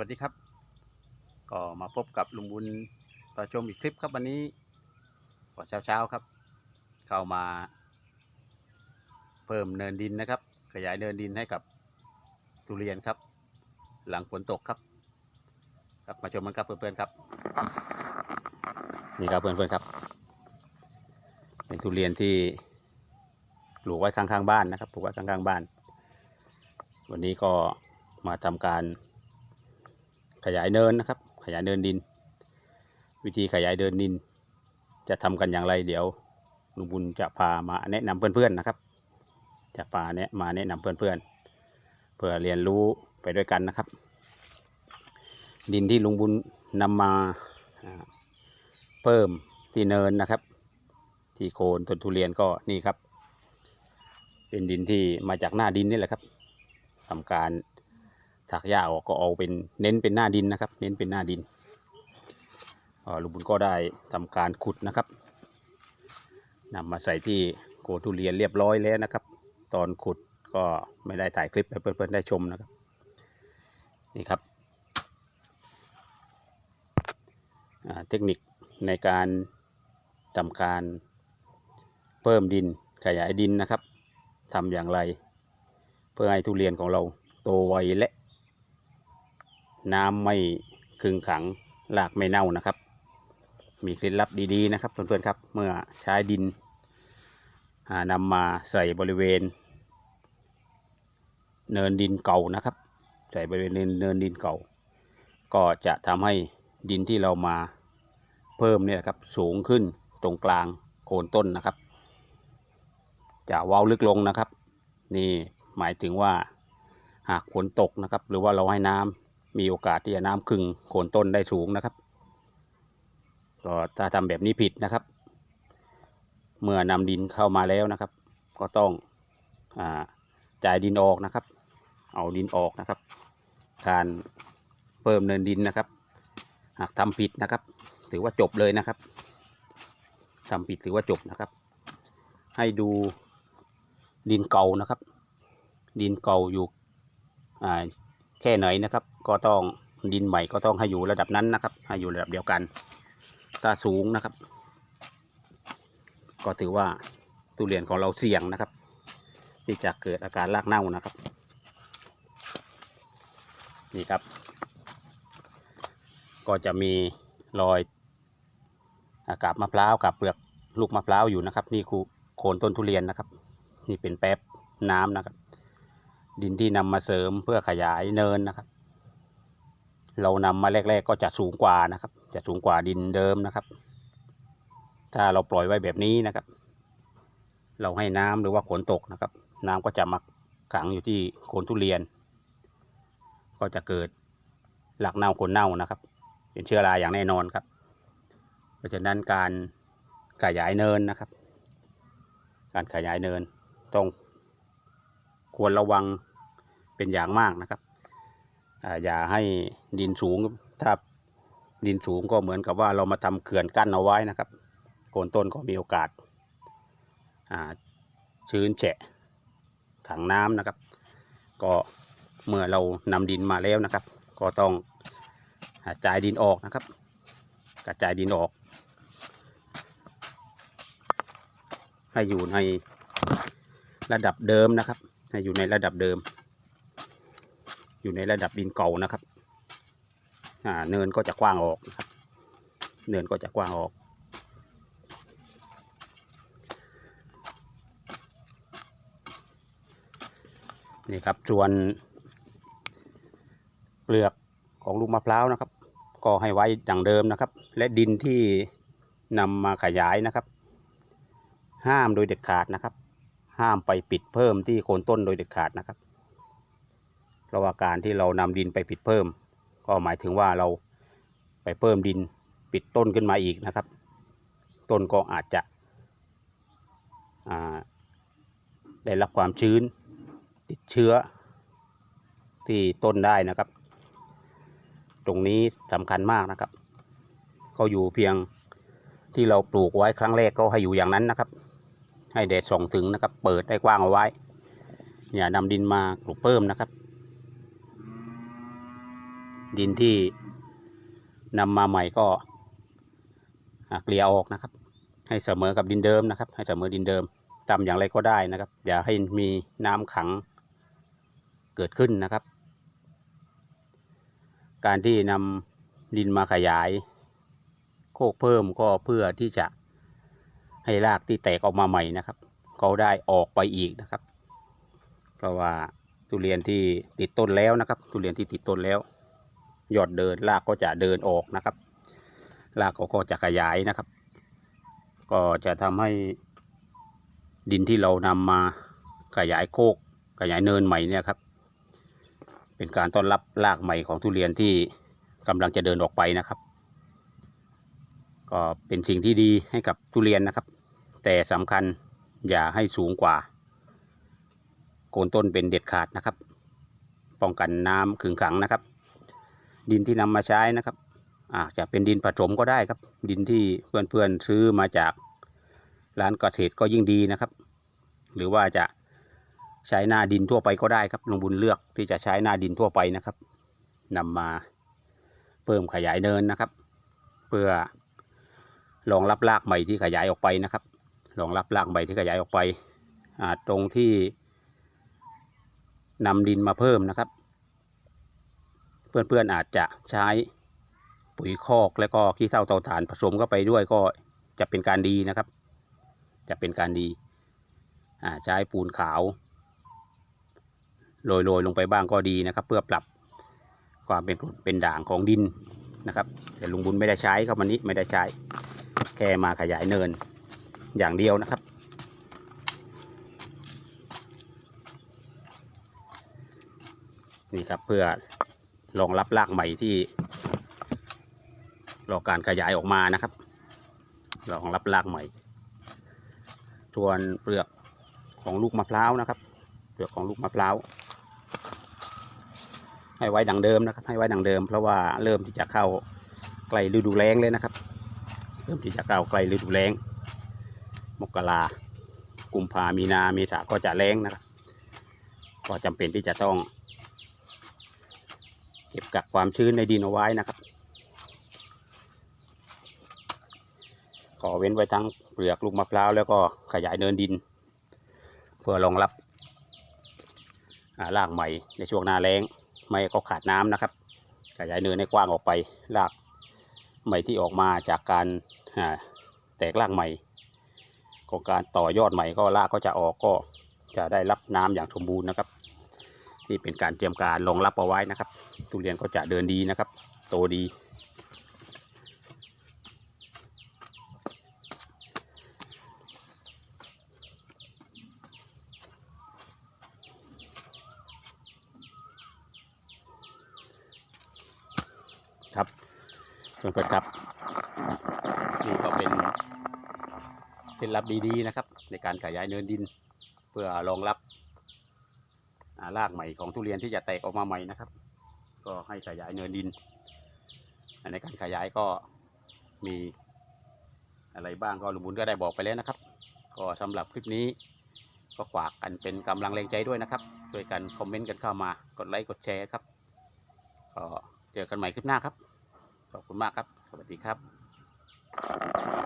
วัสดีครับ ก็มาพบกับลุงบุญต่อชมอีกคลิปครับวันนี้ก็เช้าๆครับ เข้ามา เพิ่มเนินดินนะครับ ขยายเนินดินให้กับทุเรียนครับ หลังฝนตกครับ ครับมาชมมันครับเพื่อนๆครับ นี่ครับเพื่อนๆครับ เป็นทุเรียนที่ปลูกไว้ข้างๆบ้านนะครับปลูกไว้ข้างๆบ้าน วันนี้ก็มาทำการ ขยายเนินนะครับ ขยายเนินดิน วิธีขยายเนินดิน จะทำกันอย่างไร เดี๋ยวลุงบุญจะพามาแนะนำเพื่อนๆนะครับ จะพาแนะมาแนะนำเพื่อนๆเพื่อเรียนรู้ไปด้วยกันนะครับ ดินที่ลุงบุญนำมาอ่าเพิ่มที่เนินนะครับ ที่โคนต้นทุเรียนก็นี่ครับ เป็นดินที่มาจากหน้าดินนี่แหละครับทำการ ถักหญ้าออกก็เอาเป็นเน้นเป็นหน้าดินนะครับ เน้นเป็นหน้าดินลุงบุญก็ได้ทำการขุดนะครับนำมาใส่ที่โคนทุเรียนเรียบร้อยแล้วนะครับ ตอนขุดก็ไม่ได้ถ่ายคลิปให้เพื่อนๆได้ชมนะครับ นี่ครับเทคนิคในการทำการเพิ่มดินขยายดินนะครับทำอย่างไร เพื่อให้ทุเรียนของเราโตไวและ น้ำไม่คึงขังรากไม่เน่านะครับ มีเคล็ดลับดีๆนะครับเพื่อนๆครับ เมื่อใช้ดินอ่านำมาใส่บริเวณ เนินดินเก่านะครับ ใส่บริเวณเนินดินเก่า ก็จะทำให้ดินที่เรามาเพิ่มเนี่ยครับสูงขึ้นตรงกลางโคนต้นนะครับ จะเว้าลึกลงนะครับ นี่หมายถึงว่าหากฝนตกนะครับ หรือว่าเราให้น้ำ มีโอกาสที่จะน้ำคลึงโคนต้นได้สูงนะครับ ก็ถ้าทำแบบนี้ผิดนะครับ เมื่อนำดินเข้ามาแล้วนะครับ ก็ต้องอจ่ายดินออกนะครับ เอาดินออกนะครับ การเพิ่มเนินดินนะครับ หากทำผิดนะครับ ถือว่าจบเลยนะครับทำผิดถือว่าจบนะครับ ให้ดูดินเก่านะครับ ดินเก่าอยู่อ่า แค่ไหนนะครับ ก็ต้องดินใหม่ก็ต้องให้อยู่ระดับนั้นนะครับ ให้อยู่ระดับเดียวกันถ้าสูงนะครับ ก็ถือว่าทุเรียนของเราเสี่ยงนะครับ ที่จะเกิดอาการรากเน่านะครับ นี่ครับ ก็จะมีรอยอากาบมะพร้าวกับเปลือกลูกมะพร้าวอยู่นะครับ นี่คือโคนต้นทุเรียนนะครับ นี่เป็นแป๊บน้ำนะครับ ดินที่นำมาเสริมเพื่อขยายเนินนะครับ เรานำมาแรก ๆ ก็จะสูงกว่านะครับ จะสูงกว่าดินเดิมนะครับ ถ้าเราปล่อยไว้แบบนี้นะครับ เราให้น้ำหรือว่าฝนตกนะครับ น้ำก็จะมาขังอยู่ที่โคนทุเรียน ก็จะเกิดหลักเน่าโคนเน่านะครับ เป็นเชื้อราอย่างแน่นอนครับ เพราะฉะนั้นการขยายเนินนะครับ การขยายเนินต้องควรระวัง เป็นอย่างมากนะครับอย่าให้ดินสูงถ้าดินสูงก็เหมือนกับว่าเรามาทำเขื่อนกั้นเอาไว้นะครับโคนต้นก็มีโอกาสาชื้นแฉะขังน้ำนะครับ ก็เมื่อเรานำดินมาแล้วนะครับ ก็ต้องกระจายดินออกนะครับ กระจายดินออก ให้อยู่ในระดับเดิมนะครับ ให้อยู่ในระดับเดิม อยู่ในระดับดินเก่านะครับอ่าเนินก็จะกว้างออกนะครับ เนินก็จะกว้างออก นี่ครับส่วนเปลือกของลูกมะพร้าวนะครับ ก็ให้ไว้ดังเดิมนะครับ และดินที่นำมาขยายนะครับ ห้ามโดยเด็ดขาดนะครับ ห้ามไปปิดเพิ่มที่โคนต้นโดยเด็ดขาดนะครับ เพราะว่าการที่เรานำดินไปปิดเพิ่ม ก็หมายถึงว่าเราไปเพิ่มดินปิดต้นขึ้นมาอีกนะครับ ต้นก็อาจจะได้รับความชื้นติดเชื้อที่ต้นได้นะครับ ตรงนี้สำคัญมากนะครับ ก็อยู่เพียงที่เราปลูกไว้ครั้งแรกก็ให้อยู่อย่างนั้นนะครับ ให้แดดส่องถึงนะครับ เปิดได้กว้างเอาไว้ อย่านำดินมาปลูกเพิ่มนะครับ ดินที่นำมาใหม่ก็เกลี่ยออกนะครับ ให้เสมอกับดินเดิมนะครับ ให้เสมอดินเดิมตำอย่างไรก็ได้นะครับ อย่าให้มีน้ำขังเกิดขึ้นนะครับ การที่นำดินมาขยาย โคกเพิ่มก็เพื่อที่จะให้รากที่แตกออกมาใหม่นะครับเขาได้ออกไปอีกนะครับ เพราะว่าทุเรียนที่ติดต้นแล้วนะครับ ทุเรียนที่ติดต้นแล้ว ยอดเดินรากก็จะเดินออกนะครับรากเขาก็จะขยายนะครับ ก็จะทำให้ดินที่เรานำมาขยายโคก ขยายเนินใหม่เนี่ยครับ เป็นการต้อนรับรากใหม่ของทุเรียนที่กำลังจะเดินออกไปนะครับ ก็เป็นสิ่งที่ดีให้กับทุเรียนนะครับ แต่สำคัญอย่าให้สูงกว่าโคนต้นเป็นเด็ดขาดนะครับ ป้องกันน้ำขึงขังนะครับ ดินที่นำมาใช้นะครับอาจจะเป็นดินผสมก็ได้ครับ ดินที่เพื่อนๆซื้อมาจากร้านเกษตรก็ยิ่งดีนะครับ หรือว่าจะใช้หน้าดินทั่วไปก็ได้ครับลุงบุญเลือกที่จะใช้หน้าดินทั่วไปนะครับนำมาเพิ่มขยายเนินนะครับ เพื่อรองรับรากใหม่ที่ขยายออกไปนะครับรองรับรากใหม่ที่ขยายออกไปตรงที่นำดินมาเพิ่มนะครับ เพื่อนๆอาจจะใช้ปุ๋ยคอกแล้วก็ขี้เถ้าเตาถ่านผสมเข้าไปด้วยก็จะเป็นการดีนะครับ จะเป็นการดีอ่าใช้ปูนขาวโรยๆลงไปบ้างก็ดีนะครับ เพื่อปรับความเป็นกรดเป็นด่างของดินนะครับ แต่ลุงบุญไม่ได้ใช้ครับวันนี้ไม่ได้ใช้ แค่มาขยายเนินอย่างเดียวนะครับ นี่ครับเพื่อ รองรับรากใหม่ที่รอการขยายออกมานะครับรองรับรากใหม่ส่วนเปลือกของลูกมะพร้าวนะครับ เปลือกของลูกมะพร้าวให้ไว้ดังเดิมนะครับ ให้ไว้ดังเดิม เพราะว่าเริ่มที่จะเข้าใกล้ฤดูแล้งเลยนะครับ เริ่มที่จะเข้าใกล้ฤดูแล้ง มกรากุมภามีนาเมษาก็จะแล้งนะครับ ก็จำเป็นที่จะต้อง เก็บกักความชื้นในดินเอาไว้นะครับขอเว้นไว้ทั้งเปลือกลูกมะพร้าวแล้วก็ขยายเนินดิน เพื่อรองรับรากใหม่ในช่วงหน้าแล้งไม่ให้เขาดน้ำนะครับ ขยายเนินให้กว้างออกไปรากใหม่ที่ออกมาจากการแตกรากใหม่ของการต่อยอดใหม่ก็รากก็จะออกก็จะได้รับน้ำอย่างสมบูรณ์นะครับนี่เป็นการเตรียมการรองรับเอาไว้นะครับ ทุเรียนก็จะเดินดีนะครับ โตดี ครับเพื่อนๆครับนี่ก็เป็นเคล็ดลับดีๆนะครับ ในการขยายเนินดิน เพื่อรองรับรากใหม่ของทุเรียนที่จะแตกออกมาใหม่นะครับ ก็ให้ขยายเนินดิน ในการขยายก็มีอะไรบ้างก็ลุงบุญก็ได้บอกไปแล้วนะครับ ก็สำหรับคลิปนี้ก็ฝากกันเป็นกำลังแรงใจด้วยนะครับ ช่วยกันคอมเมนต์กันเข้ามากดไลค์กดแชร์ครับ ก็เจอกันใหม่คลิปหน้าครับ ขอบคุณมากครับ สวัสดีครับ